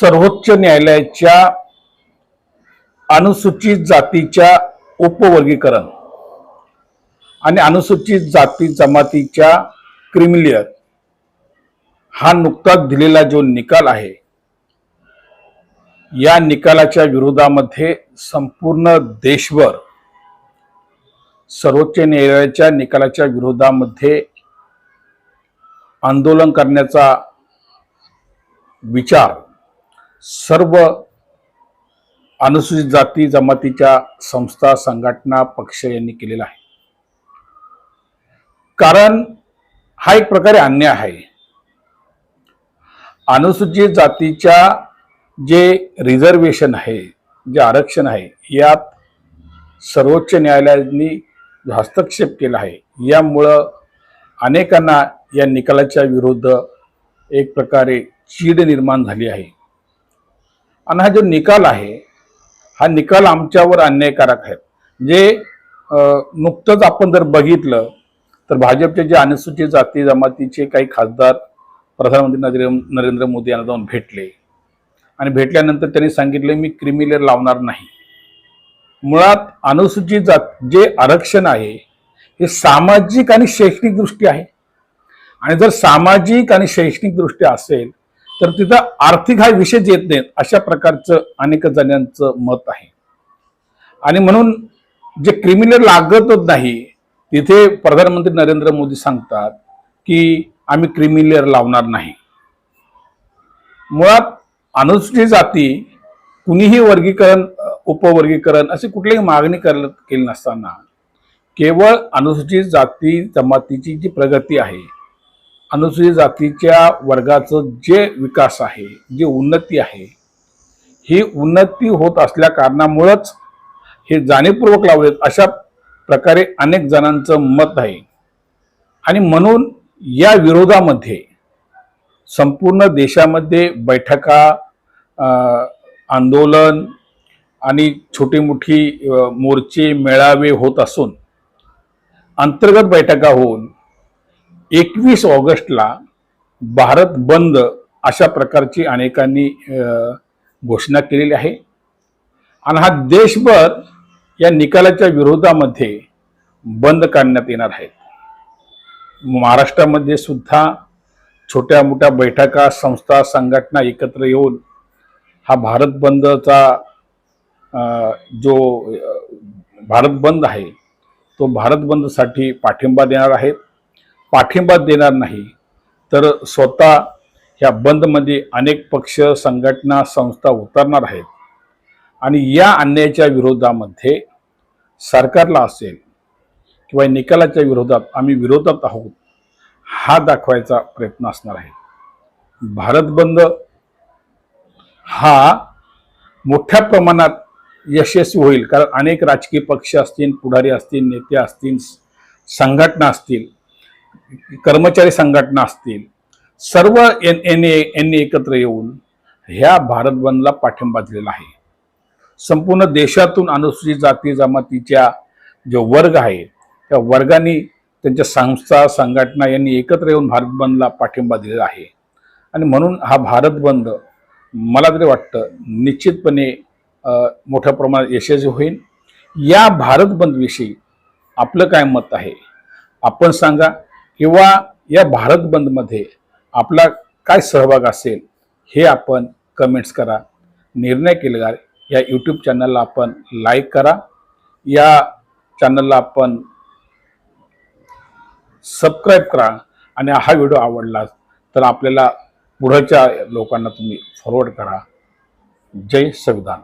सर्वोच्च न्यायालयाच्या अनुसूचित जातीच्या उपवर्गीकरण आणि अनुसूचित जाती जमातीच्या क्रिमिलियर हा नुकताच दिलेला जो निकाल आहे या निकालाच्या विरोधामध्ये संपूर्ण देशभर सर्वोच्च न्यायालयाच्या निकालाच्या विरोधामध्ये आंदोलन करण्याचा विचार सर्व अनुसूचित जाती जमातीच्या संस्था संघटना पक्ष यांनी केलेला आहे. कारण हा एक प्रकारे अन्याय आहे. अनुसूचित जातीच्या जे रिझर्वेशन आहे जे आरक्षण आहे यात सर्वोच्च न्यायालयाने हस्तक्षेप केला आहे यामुळं अनेकांना या निकालाच्या विरुद्ध एक प्रकारे चीड निर्माण झाली आहे. आणि हा जो निकाल आहे हा निकाल आमच्यावर अन्यायकारक आहे. जे नुकतंच आपण जर बघितलं तर भाजपचे जे अनुसूचित जाती जमातीचे काही खासदार प्रधानमंत्री नरेंद्र नरेंद्र मोदी यांना जाऊन भेटले. आणि भेटल्यानंतर त्यांनी सांगितलं मी क्रिमिलेअर लावणार नाही. मुळात अनुसूचित जात जे आरक्षण आहे हे सामाजिक आणि शैक्षणिक दृष्टी आहे. आणि जर सामाजिक आणि शैक्षणिक दृष्ट्या असेल तर तिथं आर्थिक हा विषयच येत नाही अशा प्रकारचं अनेक जणांचं मत आहे. आणि म्हणून जे क्रिमिनल लागतच नाही तिथे प्रधानमंत्री नरेंद्र मोदी सांगतात की आम्ही क्रिमिलेअर लावणार नाही. मुळात अनुसूचित जाती कुणीही वर्गीकरण उपवर्गीकरण अशी कुठलीही मागणी कर केली नसताना केवळ अनुसूचित जाती जमातीची जी प्रगती आहे अनुसूचित जातीच्या वर्गाचं जे विकास आहे जे उन्नती आहे ही उन्नती होत असल्या कारणामुळंच हे जाणीवपूर्वक लावलेत अशा प्रकारे अनेक जणांचं मत आहे. आणि म्हणून या विरोधामध्ये संपूर्ण देशामध्ये बैठका आंदोलन आणि छोटी मोठी मोर्चे मेळावे होत असून अंतर्गत बैठका होऊन एकवीस ऑगस्टला भारत बंद अशा प्रकारची अनेकांनी घोषणा केलेली आहे. आणि हा देशभर या निकालाच्या विरोधामध्ये बंद काढण्यात येणार आहेत महाराष्ट्रामध्ये सुद्धा छोट्या मोठ्या बैठका संस्था संघटना एकत्र येऊन हा भारत बंदचा जो भारत बंद आहे तो भारत बंदसाठी पाठिंबा देणार आहेत. पाठिंबा देणार नाही. तर स्वतः ह्या बंदमध्ये अनेक पक्ष संघटना संस्था उतरणार आहेत. आणि या अन्यायाच्या विरोधामध्ये सरकारला असेल किंवा निकालाच्या विरोधात आम्ही विरोधात आहोत हा दाखवायचा प्रयत्न असणार आहे. भारत बंद हा मोठ्या प्रमाणात यशस्वी होईल कारण अनेक राजकीय पक्ष असतील पुढारी असतील नेते असतील संघटना असतील कर्मचारी संघटना असतील सर्व एन एन ए यांनी एकत्र येऊन ह्या भारत बंदला पाठिंबा दिलेला आहे. संपूर्ण देशातून अनुसूचित जाती जमातीच्या जो वर्ग आहे त्या वर्गाने त्यांच्या संस्था संघटना यांनी एकत्र येऊन भारत बंदला पाठिंबा दिलेला आहे. आणि म्हणून हा भारत बंद मला तरी वाटतं निश्चितपणे मोठ्या प्रमाणात यशस्वी होईल. या भारत बंदविषयी आपलं काय मत आहे? आपण सांगा किंवा या भारत बंदमध्ये आपला काय सहभाग असेल हे आपण कमेंट्स करा. निर्णय केलेला या यूट्यूब चॅनलला आपण लाईक करा. या चॅनलला आपण सबस्क्राईब करा. आणि हा व्हिडिओ आवडला तर आपल्याला पुढच्या लोकांना तुम्ही फॉरवर्ड करा. जय संविधान.